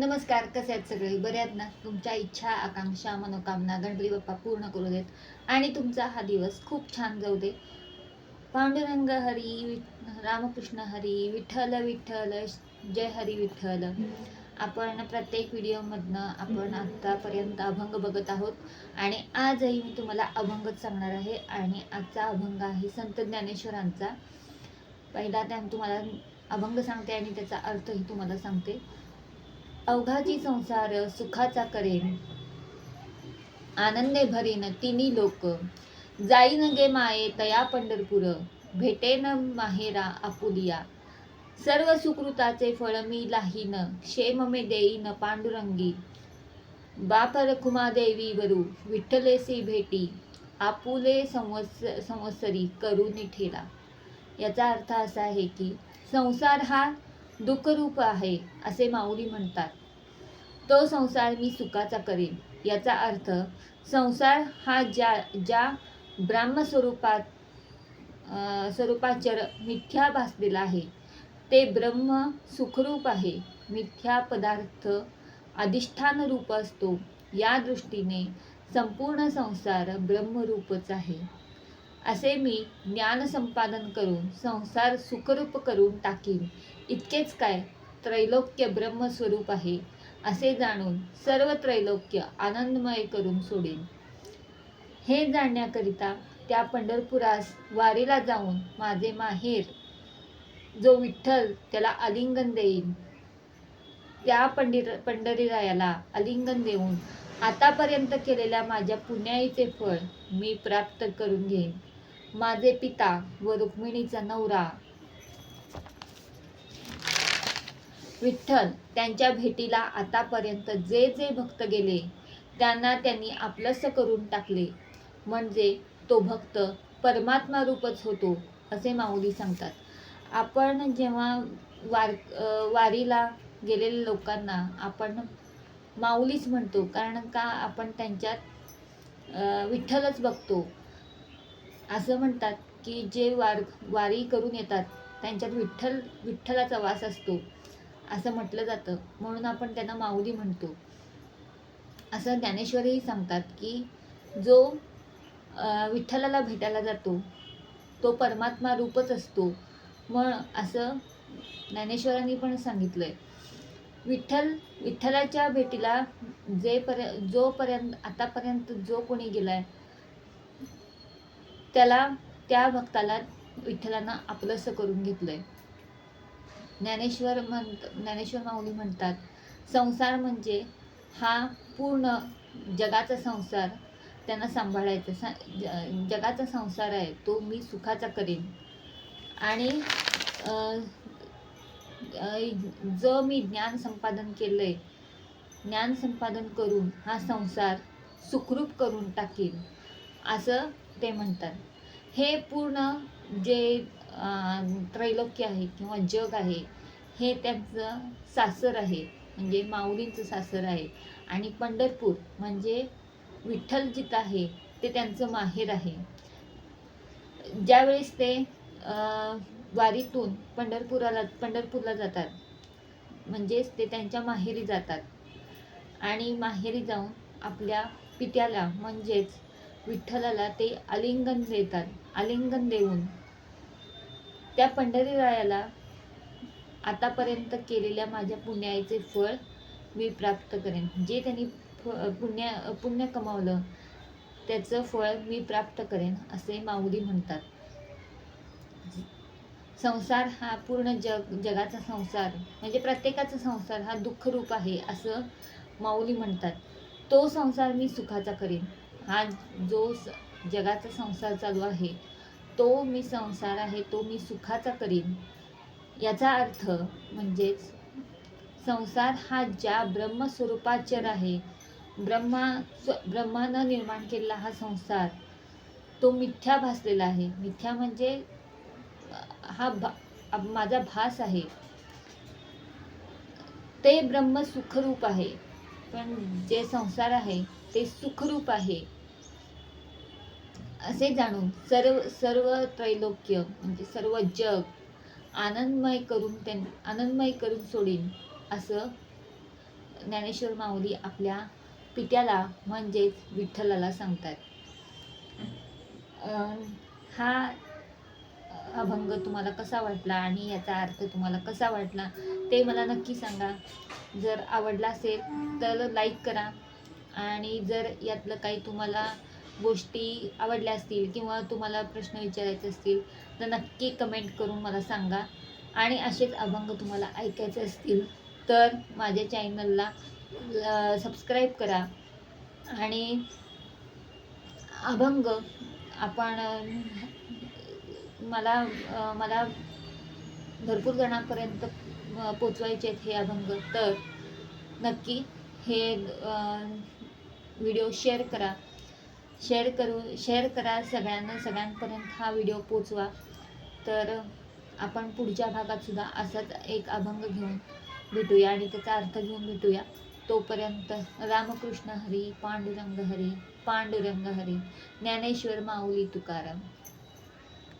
नमस्कार कसे आहेत सगळे? बरे आहेत ना? तुमच्या इच्छा आकांक्षा मनोकामना गणपती बाप्पा पूर्ण करू देत. आणि तुमचा हा दिवस खूप छान जाऊ दे. पांडुरंग हरी वि- रामकृष्ण हरी विठ्ठल विठ्ठल जय हरी विठ्ठल. आपण प्रत्येक व्हिडिओमधनं आपण आत्तापर्यंत अभंग बघत आहोत. आणि आजही मी तुम्हाला अभंगच सांगणार आहे. आणि आजचा अभंग आहे संत ज्ञानेश्वरांचा. पहिला त्या तुम्हाला अभंग सांगते आणि त्याचा अर्थही तुम्हाला सांगते. अवघाची संसार सुखाचा करेन. आनंदे भरीन तिन्ही लोक. जाईन गे माये तया पंढरपूर. भेटेन माहेरा आपुलिया. सर्व सुकृताचे फळ मी लाहीन. क्षेम मे देईन पांडुरंगी. बाप रखुमा देवी वरू विठ्ठलेसी भेटी. आपुले संवत्स संवत्सरी करुणी ठेला. याचा अर्थ असा आहे की संसार हा दुःखरूप आहे असे माऊली म्हणतात. तो संसार मी सुखाचा करेन. याचा अर्थ संसार हा ज्या ज्या ब्रह्मस्वरूपात अं, स्वरूपाचर मिथ्या भासलेला आहे ते ब्रह्म सुखरूप आहे मिथ्या पदार्थ अधिष्ठान रूप असतो. या दृष्टीने संपूर्ण संसार ब्रह्मरूपच आहे. असे मी ज्ञान संपादन करून संसार सुखरूप करून टाकीन. इतकेच काय त्रैलोक्य ब्रह्मस्वरूप आहे असे जाणून सर्व त्रैलोक्य आनंदमय करून सोडेन. हे जाणण्याकरिता त्या पंढरपुरास वारीला जाऊन माझे माहेर जो विठ्ठल त्याला आलिंगन देईन. त्या पंडिर पंढरीरायाला आलिंगन देऊन आतापर्यंत केलेल्या माझ्या पुण्याईचे फळ मी प्राप्त करून घेईन. माझे पिता व रुक्मिणीचा नवरा. विठ्ठल त्यांच्या भेटीला आतापर्यंत जे जे भक्त गेले त्यांना त्यांनी आपलंसं करून टाकले. म्हणजे तो भक्त परमात्मा रूपच होतो असे माऊली सांगतात. आपण जेव्हा वार वारीला गेलेल्या लोकांना आपण माऊलीच म्हणतो कारण का आपण त्यांच्यात विठ्ठलच बघतो. असं म्हणतात की जे वार वारी करून येतात त्यांच्यात विठ्ठल विठ्ठलाचा वास असतो. असं म्हटलं जातं. म्हणून आपण त्यांना माऊली म्हणतो. असं ज्ञानेश्वरही सांगतात की जो विठ्ठलाला भेटायला जातो तो परमात्मा रूपच असतो. मग असं ज्ञानेश्वरांनी पण सांगितलं आहे विठ्ठल विठ्ठलाच्या भेटीला जे पर्य जोपर्यंत आतापर्यंत जो कोणी गेला आहे त्याला त्या भक्ताला विठ्ठलानं आपलंसं करून घेतलंय. ज्ञानेश्वर म्हण ज्ञानेश्वर माऊली म्हणतात संसार म्हणजे हा पूर्ण जगाचा संसार त्यांना सांभाळायचा. सा ज- जगाचा संसार आहे तो मी सुखाचा करेन. आणि जो मी ज्ञान संपादन केलंय ज्ञान संपादन करून हा संसार सुखरूप करून टाकेन. असं ते म्हणतात. हे पूर्ण जे त्रैलोक्य आहे किंवा जग आहे हे त्यांचं सासर आहे. म्हणजे माऊलींचं सासर आहे. आणि पंढरपूर म्हणजे विठ्ठल जिथं आहे ते त्यांचं माहेर आहे. ज्यावेळेस ते वारीतून पंढरपुराला पंढरपूरला जातात म्हणजेच ते त्यांच्या माहेरी जातात. आणि माहेरी जाऊन आपल्या पित्याला म्हणजेच विठ्ठलाला ते आलिंगन देतात. आलिंगन देऊन त्या पंढरीरायाला आतापर्यंत केलेल्या माझ्या पुण्याचे फळ मी प्राप्त करेन. जे त्यांनी फ- पुण्य पुण्य कमावलं त्याचं फळ मी प्राप्त करेन असे माऊली म्हणतात. संसार हा पूर्ण जग जगाचा संसार म्हणजे प्रत्येकाचा संसार हा दुःखरूप आहे असं माऊली म्हणतात. तो संसार मी सुखाचा करेन. हा जो स- जगाचा संसार चालू आहे तो मी संसार आहे तो मी सुखाचा करीन. याचा अर्थ म्हणजेच संसार हा ज्या ब्रह्मस्वरूपाचर आहे ब्रह्मा ब्रह्मानं निर्माण केलेला हा संसार तो मिथ्या भासलेला आहे. मिथ्या म्हणजे हा भा माझा भास आहे. ते ब्रह्म सुखरूप आहे. पण जे संसार आहे ते सुखरूप आहे. असे जाणून सर्व सर्व त्रैलोक्य म्हणजे सर्व जग आनंदमय करून त्यां आनंदमय करून सोडीन असं ज्ञानेश्वर माऊली आपल्या पित्याला म्हणजेच विठ्ठलाला सांगतात. हा अभंग तुम्हाला कसा वाटला आणि याचा अर्थ तुम्हाला कसा वाटला ते मला नक्की सांगा. जर आवडला असेल तर लाईक करा आणि जर यातलं काही तुम्हाला गोष्टी आवडल्या असतील किंवा तुम्हाला प्रश्न विचारायचे असतील तर नक्की कमेंट करून मला सांगा. आणि असेच अभंग तुम्हाला ऐकायचे असतील तर माझ्या चॅनलला सबस्क्राईब करा. आणि अभंग आपण मला मला भरपूर जणांपर्यंत पोचवायचे आहेत हे अभंग. तर नक्की हे व्हिडिओ शेअर करा. शेअर करू शेअर करा सगळ्यांना सगळ्यांपर्यंत हा व्हिडिओ पोचवा. तर आपण पुढच्या भागात सुद्धा असाच एक अभंग घेऊन भेटूया आणि त्याचा अर्थ घेऊन भेटूया. तोपर्यंत रामकृष्ण हरी पांडुरंग हरी पांडुरंग हरी ज्ञानेश्वर माऊली तुकाराम.